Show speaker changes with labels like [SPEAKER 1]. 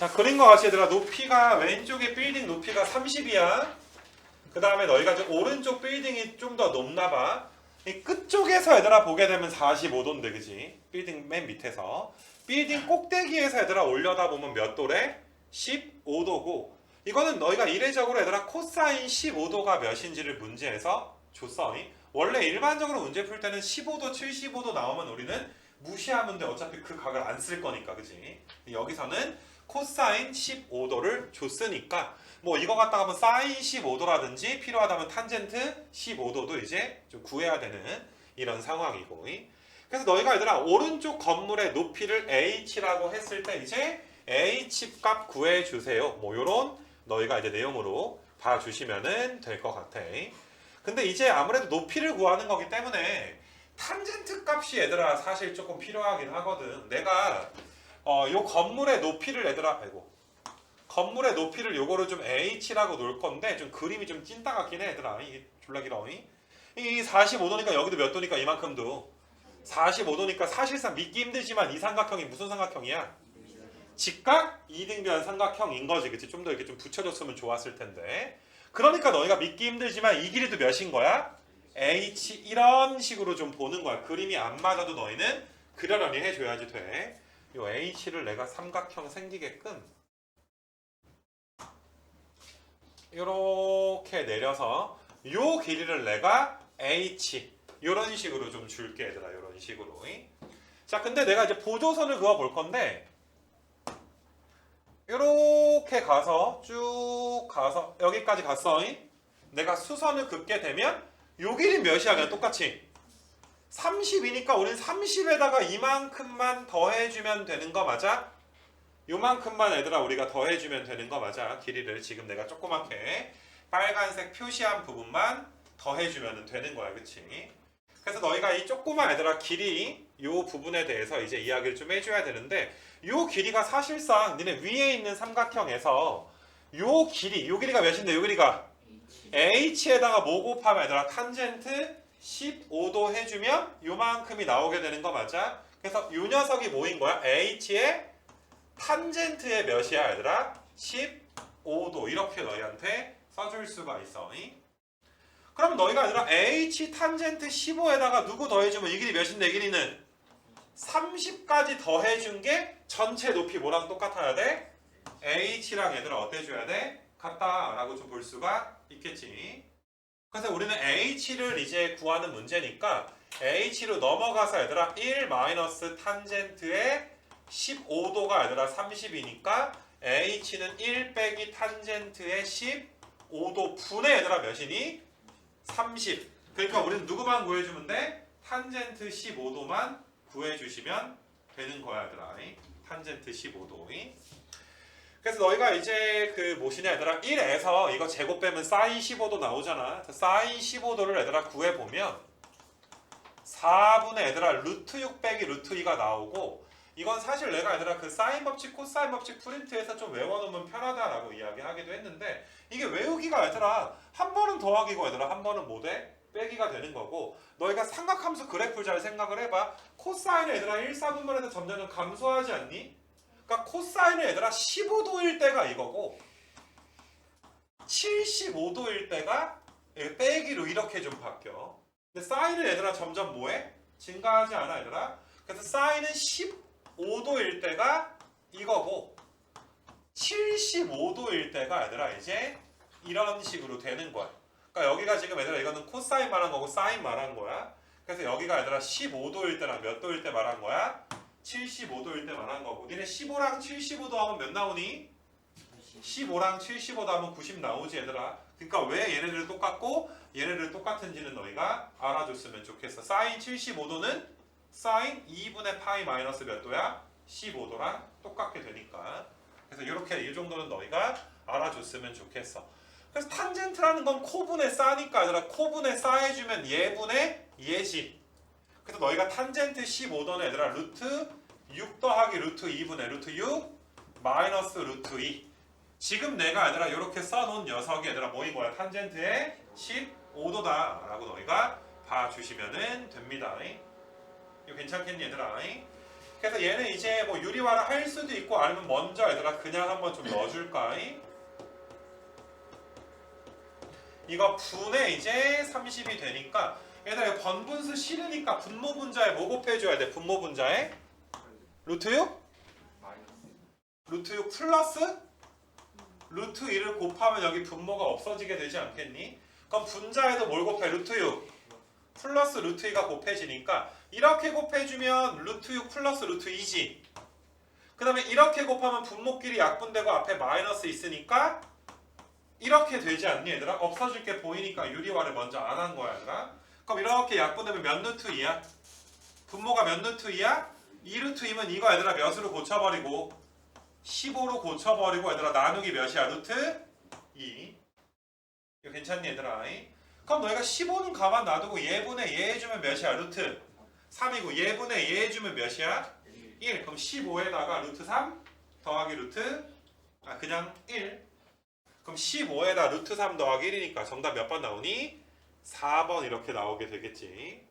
[SPEAKER 1] 자거 같이 얘들아. 높이가 왼쪽에 빌딩 높이가 30이야. 그 다음에 너희가 좀 오른쪽 빌딩이 좀 더 높나 봐 이 끝쪽에서 얘들아 보게 되면 45도인데 그지? 빌딩 맨 밑에서. 빌딩 꼭대기에서 얘들아 올려다 보면 몇 도래? 15도고. 이거는 너희가 이례적으로 얘들아 코사인 15도가 몇인지를 문제에서 줬어. 원래 일반적으로 문제 풀 때는 15도 75도 나오면 우리는 무시하면 돼. 어차피 그 각을 안 쓸 거니까 그지? 여기서는 코사인 15도를 줬으니까 뭐 이거 갖다가 뭐 사인 15도라든지 필요하다면 탄젠트 15도도 이제 좀 구해야 되는 이런 상황이고. 그래서 너희가 얘들아 오른쪽 건물의 높이를 h라고 했을 때 이제 h 값 구해 주세요. 뭐 요런 너희가 이제 내용으로 봐주시면은 될 것 같아. 근데 이제 아무래도 높이를 구하는 거기 때문에 탄젠트 값이 얘들아 사실 조금 필요하긴 하거든. 내가 어, 요 건물의 높이를 얘들아 아이고. 건물의 높이를 요거를 좀 h라고 놓을 건데 좀 그림이 좀 찐따 같긴 해 얘들아 이게 졸라 길어 이 45도니까 여기도 몇 도니까 이만큼도. 45도니까 사실상 믿기 힘들지만 이 삼각형이 무슨 삼각형이야? 직각 이등변 삼각형인 거지 그치? 좀 더 이렇게 좀 붙여줬으면 좋았을 텐데. 그러니까 너희가 믿기 힘들지만 이 길이도 몇인 거야? h 이런 식으로 좀 보는 거야. 그림이 안 맞아도 너희는 그러려니 해줘야지 돼 요 h를 내가 삼각형 생기게끔 이렇게 내려서 요 길이를 내가 h 이런 식으로 좀 줄게 얘들아 이런 식으로. 자 근데 내가 이제 보조선을 그어 볼 건데 이렇게 가서 쭉 가서 여기까지 갔어. 내가 수선을 긋게 되면 요 길이 몇이야? 그냥 똑같이 30이니까 우린 30에다가 이만큼만 더해주면 되는 거 맞아? 요만큼만 얘들아 우리가 더해주면 되는 거 맞아 길이를 지금 내가 조그맣게 빨간색 표시한 부분만 더해주면 되는 거야 그치? 그래서 너희가 이 조그만 얘들아 길이 요 부분에 대해서 이제 이야기를 좀 해줘야 되는데 요 길이가 사실상 니네 위에 있는 삼각형에서 요 길이 요 길이가 몇인데 요 길이가 h에다가 뭐 곱하면 얘들아 탄젠트 15도 해주면 요만큼이 나오게 되는 거 맞아? 그래서 요 녀석이 뭐인 거야? h의 탄젠트의 몇이야 얘들아? 15도 이렇게 너희한테 써줄 수가 있어 이? 그럼 너희가 얘들아 h 탄젠트 15에다가 누구 더해주면 이 길이 몇인데 이 길이는 30까지 더해준 게 전체 높이 뭐랑 똑같아야 돼? h랑 얘들아 어때 줘야 돼? 같다라고 좀 볼 수가 있겠지 그래서 우리는 h를 이제 구하는 문제니까 h로 넘어가서 얘들아 1 마이너스 탄젠트의 15도가 얘들아 30이니까 h는 1 빼기 탄젠트의 15도 분의 얘들아 몇이니? 30 그러니까 우리는 누구만 구해주면 돼? 탄젠트 15도만 구해주시면 되는 거야 얘들아 탄젠트 15도 그래서 너희가 이제 그 뭐시냐 얘들아 1에서 이거 제곱 빼면 사인 15도 나오잖아 사인 15도를 얘들아 구해보면 4분의 얘들아 루트 6 빼기 루트 2가 나오고 이건 사실 내가 얘들아 그 사인 법칙 코사인 법칙 프린트해서 좀 외워놓으면 편하다라고 이야기하기도 했는데 이게 외우기가 얘들아 한 번은 더하기고 얘들아 한 번은 뭐돼? 빼기가 되는 거고 너희가 삼각함수 그래프 잘 생각을 해봐 코사인을 얘들아 1, 4분면에서 점점 감소하지 않니? 그러니까 코사인은 얘들아 15도일 때가 이거고 75도일 때가 빼기로 이렇게 좀 바뀌어 근데 사인은 얘들아 점점 뭐해? 증가하지 않아 얘들아? 그래서 사인은 15도일 때가 이거고 75도일 때가 얘들아 이제 이런 식으로 되는 거야 그러니까 여기가 지금 얘들아 이거는 코사인 말한 거고 사인 말한 거야 그래서 여기가 얘들아 15도일 때랑 몇 도일 때 말한 거야? 75도일 때 말한 거고 니네 15랑 75도 하면 몇 나오니? 15랑 75도 하면 90 나오지 얘들아. 그러니까 왜 얘네들 똑같고 얘네들 똑같은지는 너희가 알아줬으면 좋겠어. 사인 75도는 사인 2분의 파이 마이너스 몇 도야? 15도랑 똑같게 되니까. 그래서 이렇게 이 정도는 너희가 알아줬으면 좋겠어. 그래서 탄젠트라는 건 코분의 싸니까 얘들아 코분의 싸 해주면 예분의 예지 그래서 너희가 탄젠트 15도는 얘들아 루트 6 더하기 루트 2분의 루트 6 마이너스 루트 2 지금 내가 얘들아 이렇게 써놓은 녀석이 얘들아 뭐인 거야? 탄젠트의 15도다 라고 너희가 봐주시면 됩니다. 이거 괜찮겠니 얘들아? 그래서 얘는 이제 뭐 유리화를 할 수도 있고 아니면 먼저 얘들아 그냥 한번 좀 넣어줄까? 이거 분의 이제 30이 되니까 얘들아 번분수 싫으니까 분모 분자에 뭐 곱해줘야 돼? 분모 분자에 루트 6? 루트 6 플러스 루트 2를 곱하면 여기 분모가 없어지게 되지 않겠니? 그럼 분자에도 뭘 곱해? 루트 6 플러스 루트 2가 곱해지니까 이렇게 곱해주면 루트 6 플러스 루트 2지 그 다음에 이렇게 곱하면 분모끼리 약분되고 앞에 마이너스 있으니까 이렇게 되지 않니 얘들아? 없어질 게 보이니까 유리화를 먼저 안 한 거야 얘들아 그럼 이렇게 약분되면 몇 루트 2야? 분모가 몇 루트 2야? 2루트 2면 이거 얘들아 몇으로 고쳐버리고 15로 고쳐버리고 얘들아 나누기 몇이야? 루트 2 이거 괜찮니 얘들아? 그럼 너희가 15는 가만 놔두고 예분의 얘 해주면 몇이야? 루트 3이고 예분의 얘 해주면 몇이야? 1 그럼 15에다가 루트 3 더하기 루트 아 그냥 1 그럼 15에다 루트 3 더하기 1이니까 정답 몇 번 나오니? 4번 이렇게 나오게 되겠지